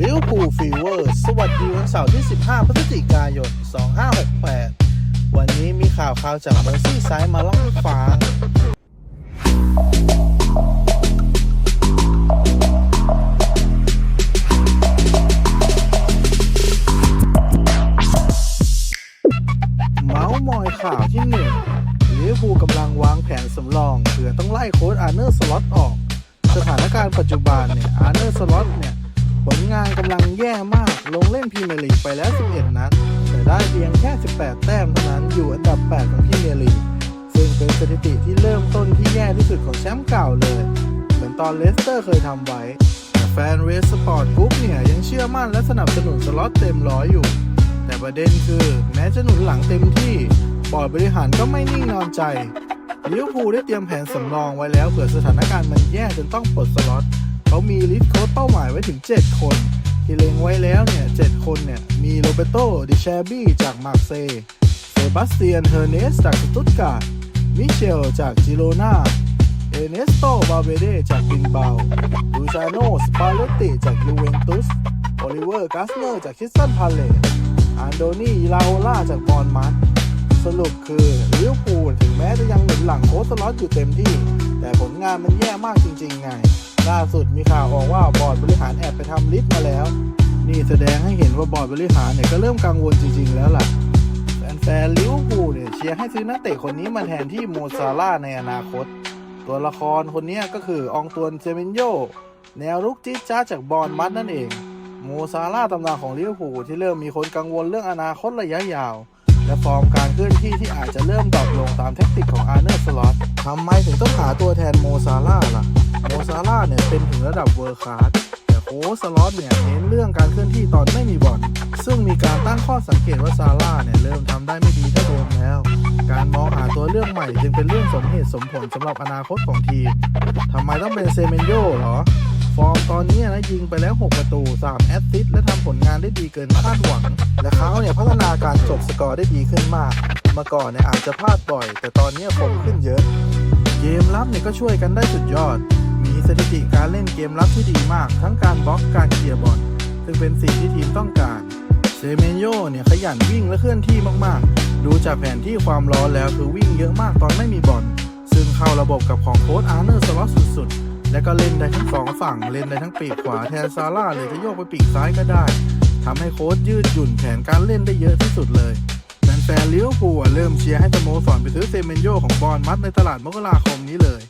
ลิเวอร์พูลฟีเวอร์ สวัสดีวันเสาร์ที่ 15 พฤศจิกายน 2568 วันนี้มีข่าวข่าวจากเมอร์ซี่ไซด์มาเล่าให้ฟังเมาส์มอยข่าวที่หนึ่งลิเวอร์พูลกำลังวางแผนสำรองเผื่อต้องไล่โค้ชอาร์เนอร์สล็อตออก สถานการณ์ปัจจุบันเนี่ยอาร์เนอร์สล็อตเนี่ย ผลงานกำลังแย่มาก ลงเล่นพรีเมียร์ลีกไปแล้ว 11 นัด แต่ได้เพียงแค่ 18 แต้มเท่านั้น อยู่อันดับ 8 ของพรีเมียร์ลีก ซึ่งเป็นสถิติที่เริ่มต้นที่แย่ที่สุดของแชมป์เก่าเลย เหมือนตอนเลสเตอร์เคยทำไว้ แต่แฟนเวสสปอร์ตกรุ๊ปเนี่ยยังเชื่อมั่นและสนับสนุนสล็อตเต็มร้อยอยู่ แต่ประเด็นคือแม้จะหนุนหลังเต็มที่บอร์ดบริหารก็ไม่นิ่งนอนใจลิเวอร์พูลได้เตรียมแผนสำรองไว้แล้วเผื่อสถานการณ์มันแย่จนต้องปลดสล็อต เขามีลิสต์โค้ชเป้าหมายไว้ถึง 7 คน ที่เล็งไว้แล้วเนี่ย 7 คนเนี่ย มีโรเบโตดิแชบี้จากมาร์เซย์เซบาสเตียนเฮอร์เนสจากสตุตการ์ดมิเชลจากจิโรนาเอเนสโตบาเบเดจากบินเบาลูชาโนสปาเลตติจากยูเวนตุสโอลิเวอร์กัสเนอร์จากคิสตันพาเลตอันโดนีลาโอล่าจากบอลมัสสรุปคือลิเวอร์พูลถึงแม้จะยังหนุนหลังโค้ชสล็อตอยู่เต็มที่ แต่ผลงานมันแย่มากจริง ๆ ไง ล่าสุดมีข่าวออกว่าบอร์ดบริหารแอบไปทำลิสต์มาแล้ว นี่แสดงให้เห็นว่าบอร์ดบริหารเนี่ยก็เริ่มกังวลจริง ๆ แล้วล่ะแฟนๆลิเวอร์พูลเนี่ยเชียร์ให้ซื้อนักเตะคนนี้มาแทนที่โมซาร่าในอนาคต ตัวละครคนนี้ก็คือองตวนเซเมนโยแนวรุกจิ๊ดจ้าจากบอลมัดนั่นเอง โมซาร่าตำนานของลิเวอร์พูลที่เริ่มมีคนกังวลเรื่องอนาคตระยะยาว และฟอร์มการเคลื่อนที่ที่อาจจะเริ่มดรอปลงตามเทคนิคของอาร์เนอร์สล็อตทำไมถึงต้องหาตัวแทนโมซาร่าล่ะ โมซาร่าเนี่ยเป็นถึงระดับเวอร์คลาสแต่โค้ชสล็อตเนี่ยเน้นเรื่องการเคลื่อนที่ตอนไม่มีบอลซึ่งมีการตั้งข้อสังเกตว่าซาร่าเนี่ยเริ่มทำได้ไม่ดีเท่าเดิมแล้ว การมองหาตัวเรื่องใหม่จึงเป็นเรื่องสมเหตุสมผลสำหรับอนาคตของทีมทำไมต้องเป็นเซเมนโยเหรอฟอร์มตอนนี้นะยิงไปแล้ว 6 ประตู 3 แอสซิสต์และทำผลงานได้ดีเกินคาดหวัง และเขาเนี่ยพัฒนาการจบสกอร์ได้ดีขึ้นมาก เมื่อก่อนเนี่ยอาจจะพลาดบ่อย แต่ตอนนี้คมขึ้นเยอะ เกมรับเนี่ยก็ช่วยกันได้สุดยอด สถิติการเล่นเกมรับที่ดีมาก ทั้งการบล็อกการเคลียร์บอลซึ่งเป็นสิ่งที่ทีมต้องการเซเมนโยเนี่ยขยันวิ่งและเคลื่อนที่มากๆ ดูจากแผนที่ความร้อนแล้วคือวิ่งเยอะมากตอนไม่มีบอลซึ่งเข้าระบบกับของโค้ชอาร์เนอร์สล็อตสุดๆ และก็เล่นได้ทั้งสองฝั่งเล่นได้ทั้งปีกขวาแทนซาร่าหรือจะโยกไปปีกซ้ายก็ได้ทำให้โค้ชยืดหยุ่นแผนการเล่นได้เยอะที่สุดเลยแฟนๆลิเวอร์พูลอะเริ่มเชียร์ให้สโมสรไปซื้อเซเมนโยของบอลมัดในตลาดมกราคมนี้เลย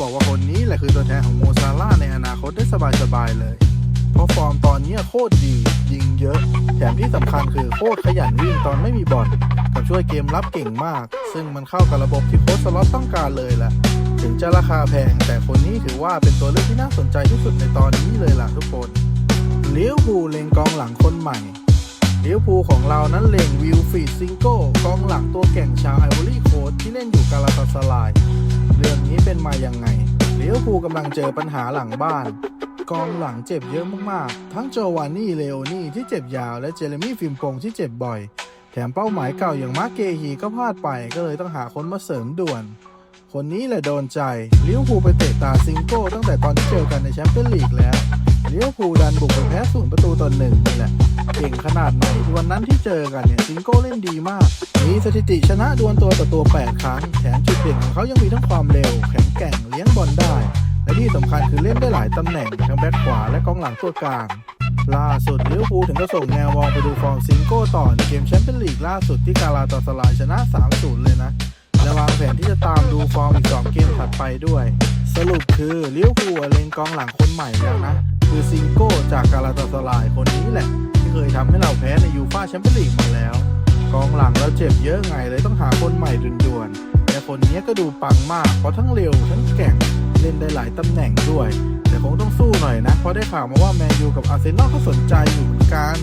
บอกว่าคนนี้แหละคือตัวแทนของโมซาร่าในอนาคตได้สบายๆเลย เพราะฟอร์มตอนนี้โคตรดี ยิงเยอะ แถมที่สำคัญคือโคตรขยันวิ่งตอนไม่มีบอลกับช่วยเกมรับเก่งมาก ซึ่งมันเข้ากับระบบที่โค้ชสล็อตต้องการเลยแหละถึงจะราคาแพง แต่คนนี้ถือว่าเป็นตัวเลือกที่น่าสนใจที่สุดในตอนนี้เลยล่ะทุกคนเลี้ยวภูเลงกองหลังคนใหม่เลี้ยวภูของเรานั้นเล็งวิลฟีดซิงโก้กองหลังตัวแก่งชาวไอวอรี่โคสต์ที่เล่นอยู่กาลาตาสลาย เรื่องนี้เป็นมายังไงเลี้ยวภูกำลังเจอปัญหาหลังบ้าน กองหลังเจ็บเยอะมากๆ ทั้งโจวานนี่เลโอนี่ที่เจ็บยาวและเจเรมี่ฟิมปงที่เจ็บบ่อย แถมเป้าหมายเก่าอย่างมาร์เกฮีก็พลาดไปก็เลยต้องหาคนมาเสริมด่วน คนนี้แหละโดนใจลิวภูไปเตะตาซิงโก้ตั้งแต่ตอนที่เจอกันในแชมเปี้ยนลีกแล้ว ลิเวอร์พูลดันบุกไปแพ้ศูนย์ประตูต่อหนึ่งนี่แหละ เก่งขนาดไหนวันนั้นที่เจอกันเนี่ยซิงโก้เล่นดีมาก มีสถิติชนะดวลตัวต่อตัว 8 ครั้ง แถมจุดเด่นของเขายังมีทั้งความเร็ว แข็งแกร่งเลี้ยงบอลได้ และที่สำคัญคือเล่นได้หลายตำแหน่งทั้งแบ็คขวาและกองหลังตัวกลางล่าสุดลิเวอร์พูลถึงก็ส่งแนวมองไปดูฟอร์มซิงโก้ต่อในเกมแชมเปี้ยนลีกล่าสุดที่กาลาตาสลายชนะ 3-0 เลยนะและวางแผนที่จะตามดูฟอร์มอีก 2 เกมถัดไปด้วย สรุปคือลิเวอร์พูลเล็งกองหลังคนใหม่แล้วนะ คือซิงโก้จากกาลาตาสลายคนนี้แหละ ที่เคยทำให้เราแพ้ในยูฟ่าแชมเปี้ยนลีกมาแล้ว กองหลังเราเจ็บเยอะไงเลยต้องหาคนใหม่ด่วนๆและคนนี้ก็ดูปังมากเพราะทั้งเร็วทั้งแกร่งเล่นได้หลายตำแหน่งด้วย แต่คงต้องสู้หน่อยนะ เพราะได้ข่าวมาว่าแมนยูกับอาร์เซนอลก็สนใจอยู่เหมือนกัน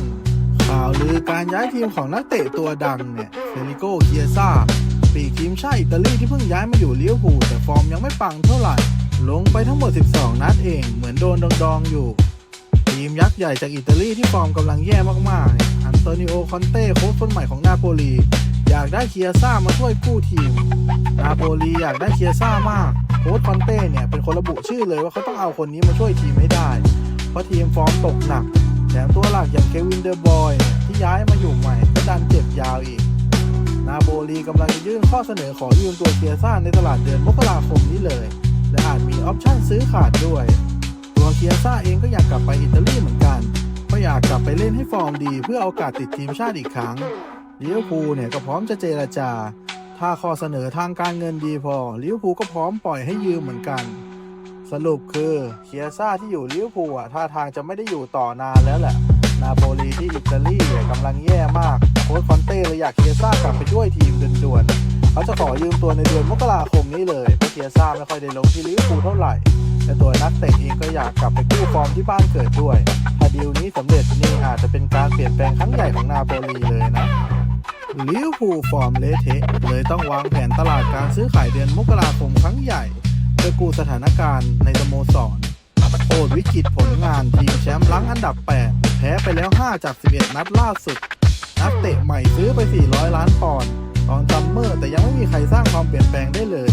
ข่าวลือการย้ายทีมของนักเตะตัวดังเนี่ยเฟลิโกเคียซ่าปีกทีมชาติอิตาลีที่เพิ่งย้ายมาอยู่เลิเวอร์พูแต่ฟอร์มยังไม่ปังเท่าไหร่ ลงไปทั้งหมด 12 นัดเอง เหมือนโดนดองๆอยู่ ทีมยักษ์ใหญ่จากอิตาลีที่ฟอร์มกำลังแย่มากๆ อันโตนิโอ คอนเต้โค้ชคนใหม่ของนาโปลี อยากได้เคียซ่ามาช่วยกู้ทีม นาโปลีอยากได้เคียซ่ามาก โค้ชคอนเต้เนี่ยเป็นคนระบุชื่อเลยว่าเขาต้องเอาคนนี้มาช่วยทีมให้ได้ เพราะทีมฟอร์มตกหนัก แถมตัวหลักอย่างเควินเดอร์บอยที่ย้ายมาอยู่ใหม่ก็ดันเจ็บยาวอีก นาโบลีกำลังจะยื่นข้อเสนอขอยืมตัวเคียซ่าในตลาดเดือนมกราคมนี้เลย และอาจมีออปชั่นซื้อขาดด้วย ตัวเคียซ่าเองก็อยากกลับไปอิตาลีเหมือนกันเพราะอยากกลับไปเล่นให้ฟอร์มดี เพื่อเอาโอกาสติดทีมชาติอีกครั้งลิเวอร์พูลเนี่ยก็พร้อมจะเจรจา ถ้าข้อเสนอทางการเงินดีพอลิเวอร์พูลก็พร้อมปล่อยให้ยืมเหมือนกัน สรุปคือเคียซ่าที่อยู่ลิเวอร์พูลอะท่าทางจะไม่ได้อยู่ต่อนานแล้วแหละ นาโปลีที่อิตาลีเนี่ยกำลังแย่มากโค้ชคอนเต้เลยอยากเคียซ่ากลับไปช่วยทีมด่วนๆเขาจะขอยืมตัวในเดือนมกราคมนี้เลยเพราะเคียซ่าไม่ค่อยได้ลงที่ลิเวอร์พูลเท่าไหร่ แต่ตัวนักเตะเองก็อยากกลับไปกู้ฟอร์มที่บ้านเกิดด้วยถ้าดีลนี้สำเร็จนี่อาจจะเป็นการเปลี่ยนแปลงครั้งใหญ่ของนาโปลีเลยนะลิเวอร์พูลฟอร์มเละเทะเลยต้องวางแผนตลาดการซื้อขายเดือนมกราคมครั้งใหญ่เพื่อกู้สถานการณ์ในสโมสรโคตรวิกฤตผลงานทีมแชมป์ลังอันดับ 8 แพ้ไปแล้ว 5 จาก 11 นัดล่าสุด นักเตะใหม่ซื้อไป 400 ล้านปอนด์ตอนซัมเมอร์ แต่ยังไม่มีใครสร้างความเปลี่ยนแปลงได้เลย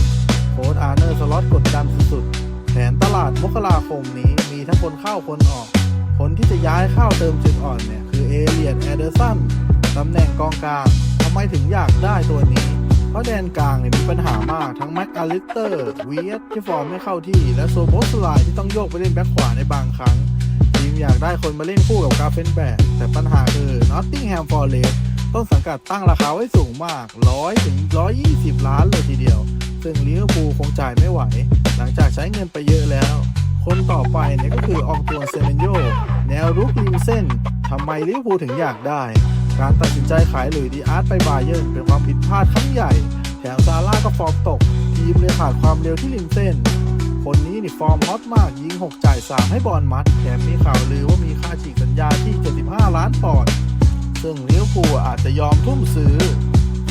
โค้ชอาร์เนอร์สล็อตกดดันสุดๆ แผนตลาดมกราคมนี้มีทั้งคนเข้าคนออก คนที่จะย้ายเข้าเติมจุดอ่อนเนี่ย คือเอเลียนแอเดอร์สันตำแหน่งกองกลางทำไมถึงอยากได้ตัวนี้เพราะแดนกลางเนี่ยมีปัญหามากทั้งแม็กอาลิสเตอร์วีเอสที่ฟอร์มไม่เข้าที่ และโซโบสไลน์ที่ต้องโยกไปเล่นแบ็คขวาในบางครั้ง มอยากได้คนมาเล่นคู่กับกาเฟนแบกแต่ปัญหาคือนอตติงแฮมฟอร์เรสต้นสังกัดตั้งราคาไว้สูงมาก 100 ถึง 120 ล้านเลยทีเดียว ซึ่งลิเวอร์พูลคงจ่ายไม่ไหว หลังจากใช้เงินไปเยอะแล้ว คนต่อไปเนี่ยก็คืออองตัวเซเมนโย แนวรุกริมเส้นทำไมลิเวอร์พูลถึงอยากได้ การตัดสินใจขายหลุยดีอาร์ตไปบาเยิร์นเป็นความผิดพลาดครั้งใหญ่ แถมซาร่าก็ฟอร์มตก ทีมเลยขาดความเร็วที่ริมเส้น คนนี้นี่ฟอร์มฮอตมาก ยิง 6 จ่าย 3 ให้บอลมัดแถมมีข่าวลือว่ามีค่าฉีกสัญญาที่ 75 ล้านปอนด์ซึ่งลิเวอร์พูลอาจจะยอมทุ่มซื้อ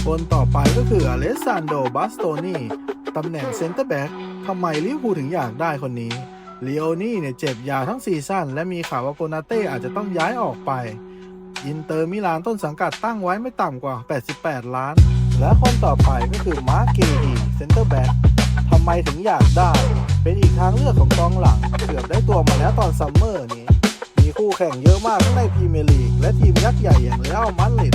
คนต่อไปก็คืออเลสซานโดบัสโตนีตำแหน่งเซนเตอร์แบ็กทำไมลิเวอร์พูลถึงอยากได้คนนี้ลีโอนี่เนี่ยเจ็บยาทั้งซีซั่นและมีข่าวว่าโกนาเต้อาจจะต้องย้ายออกไป อินเตอร์มิลานต้นสังกัดตั้งไว้ไม่ต่ำกว่า 88 ล้าน และคนต่อไปก็คือมาร์เกฮีเซนเตอร์แบ็ก ทำไมถึงอยากได้ เป็นอีกทางเลือกของกองหลัง เกือบได้ตัวมาแล้วตอนซัมเมอร์นี้ มีคู่แข่งเยอะมากทั้งในพรีเมียร์ลีก และทีมยักษ์ใหญ่อย่างเรอัลมาดริด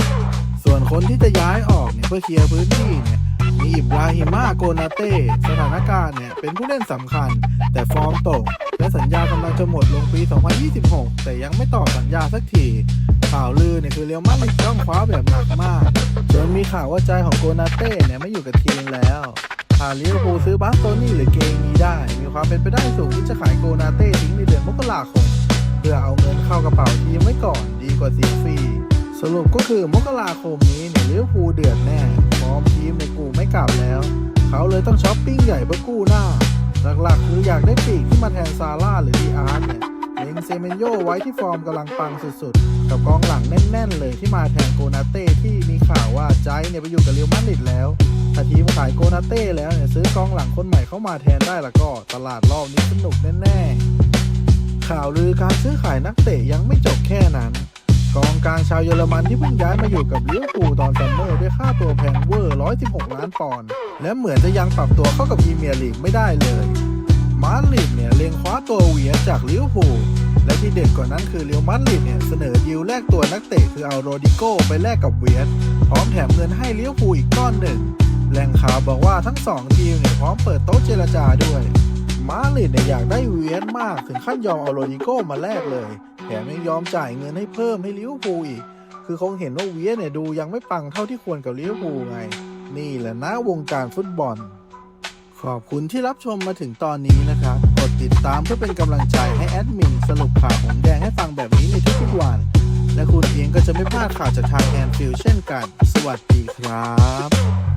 ส่วนคนที่จะย้ายออกเนี่ยเพื่อเคลียร์พื้นที่เนี่ยมีอิบราฮิมาโกนาเต้สถานการณ์เนี่ยเป็นผู้เล่นสำคัญ แต่ฟอร์มตก และสัญญากำลังจะหมดลงปี 2026 แต่ยังไม่ต่อสัญญาสักที ข่าวลือเนี่ยคือเรียวมาดริดต้องคว้าแบบหนักมากจนมีข่าวว่าใจของโกนาเต้เนี่ยไม่อยู่กับทีมแล้วถ้าลิเวอร์พูลซื้อบาสโตนี่หรือเกมีได้ มีความเป็นไปได้สูงที่จะขายโกนาเต้ทิ้งในเดือนมกราคม เพื่อเอาเงินเข้ากระเป๋าทีมไว้ก่อนดีกว่าเสียฟรี สรุปก็คือมกราคมนี้เนี่ยลิเวอร์พูลเดือดแน่ฟอร์มทีมในกูไม่กลับแล้ว เขาเลยต้องช้อปปิ้งใหญ่เพื่อกู้หน้า หลักๆคืออยากได้ปีกที่มาแทนซาร่าหรือดีอาร์ต เซเมนโยไว้ที่ฟอร์มกำลังปังสุดๆ กับกองหลังแน่นๆ เลยที่มาแทนโกนาเต้ที่มีข่าวว่าใจเนี่ยไปอยู่กับเรอัลมาดริดแล้วถ้าทีมขายโกนาเต้แล้วเนี่ยซื้อกองหลังคนใหม่เข้ามาแทนได้ล้วก็ตลาดรอบนี้สนุกแน่ๆ ข่าวลือการซื้อขายนักเตะยังไม่จบแค่นั้น กองกลางชาวเยอรมันที่เพิ่งย้ายมาอยู่กับลิเวอร์พูลตอนซัมเมอร์ด้วยค่าตัวแพงเวอร์ 116 ล้านปอนด์และเหมือนจะยังปรับตัวเข้ากับพรีเมียร์ลีกไม่ได้เลยมาดริดเนี่ยเล็งคว้าตัวเวียจากลิเวอร์พูล และที่เด็ดกว่านั้นคือเรียวมาดริดเนี่ยเสนอดีลแลกตัวนักเตะคือเอาโรดิโก้ไปแลกกับเวียสพร้อมแถมเงินให้เลิเวอร์พูอีกก้อนหนึ่งแหล่งข่าวบอกว่าทั้งสองทีมเนี่ยพร้อมเปิดโต๊ะเจรจาด้วยมาดริดเนี่ยอยากได้เวียสมากถึงขั้นยอมเอาโรดิโก้มาแลกเลย แถมยังยอมจ่ายเงินให้เพิ่มให้เลิเวอร์พูอีก คือคงเห็นว่าเวียสเนี่ยดูยังไม่ปังเท่าที่ควรกับเลิเวอร์พูไง นี่แหละนะวงการฟุตบอล ขอบคุณที่รับชมมาถึงตอนนี้นะครับ กดติดตามเพื่อเป็นกำลังใจให้แอดมินสรุปข่าวผมแดงให้ฟังแบบนี้ในทุกๆวัน และคุณเองก็จะไม่พลาดข่าวจากทางแอนฟิลเช่นกัน สวัสดีครับ